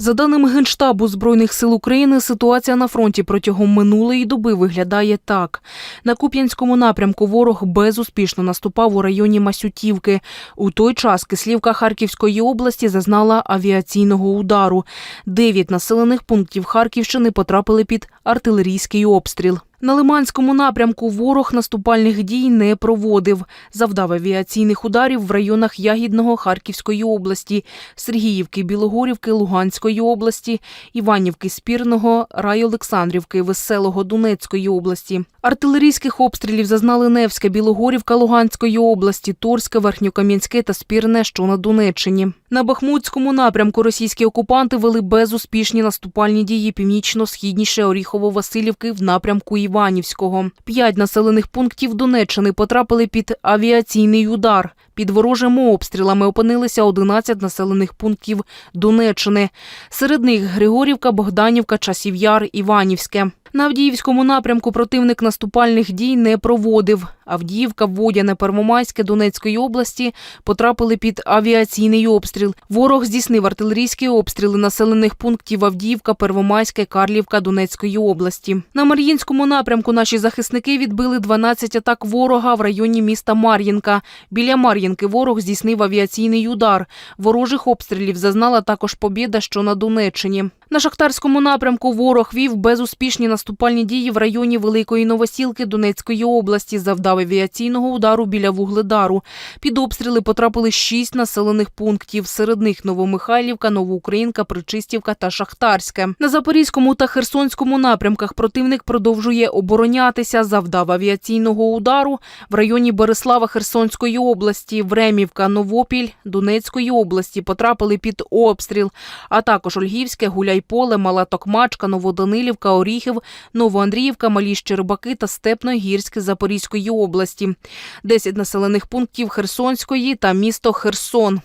За даними Генштабу Збройних сил України, ситуація на фронті протягом минулої доби виглядає так. На Куп'янському напрямку ворог безуспішно наступав у районі Масютівки. У той час Кислівка Харківської області зазнала авіаційного удару. Дев'ять населених пунктів Харківщини потрапили під артилерійський обстріл. На Лиманському напрямку ворог наступальних дій не проводив. Завдав авіаційних ударів в районах Ягідного Харківської області, Сергіївки, Білогорівки, Луганської області, Іванівки, Спірного, Райолександрівки, Веселого Донецької області. Артилерійських обстрілів зазнали Невська, Білогорівка Луганської області, Торське, Верхньокам'янське та Спірне, що на Донеччині. На Бахмутському напрямку російські окупанти вели безуспішні наступальні дії північно-східніше Оріхово-Василівки в напрямку Іванівського. П'ять населених пунктів Донеччини потрапили під авіаційний удар. Під ворожими обстрілами опинилися 11 населених пунктів Донеччини. Серед них Григорівка, Богданівка, Часів'яр, Іванівське. На Авдіївському напрямку противник наступальних дій не проводив. Авдіївка, Водяне, Первомайське Донецької області потрапили під авіаційний обстріл. Ворог здійснив артилерійські обстріли населених пунктів Авдіївка, Первомайське, Карлівка Донецької області. На Мар'їнському напрямку наші захисники відбили 12 атак ворога в районі міста Мар'їнка. Біля Мар'їнки ворог здійснив авіаційний удар. Ворожих обстрілів зазнала також побєда, що на Донеччині. На Шахтарському напрямку ворог вів безуспішні наступальні дії в районі Великої Новосілки Донецької області, завдав авіаційного удару біля Вугледару. Під обстріли потрапили шість населених пунктів. Серед них Новомихайлівка, Новоукраїнка, Причистівка та Шахтарське. На Запорізькому та Херсонському напрямках противник продовжує оборонятися, завдав авіаційного удару в районі Береслава Херсонської області, Времівка, Новопіль Донецької області потрапили під обстріл, а також Ольгівське, Гуляйполе, Мала Токмачка, Новоданилівка, Оріхів, Новоандріївка, Малі Щербаки та Степногірське Запорізької області. 10 населених пунктів Херсонської та місто Херсон.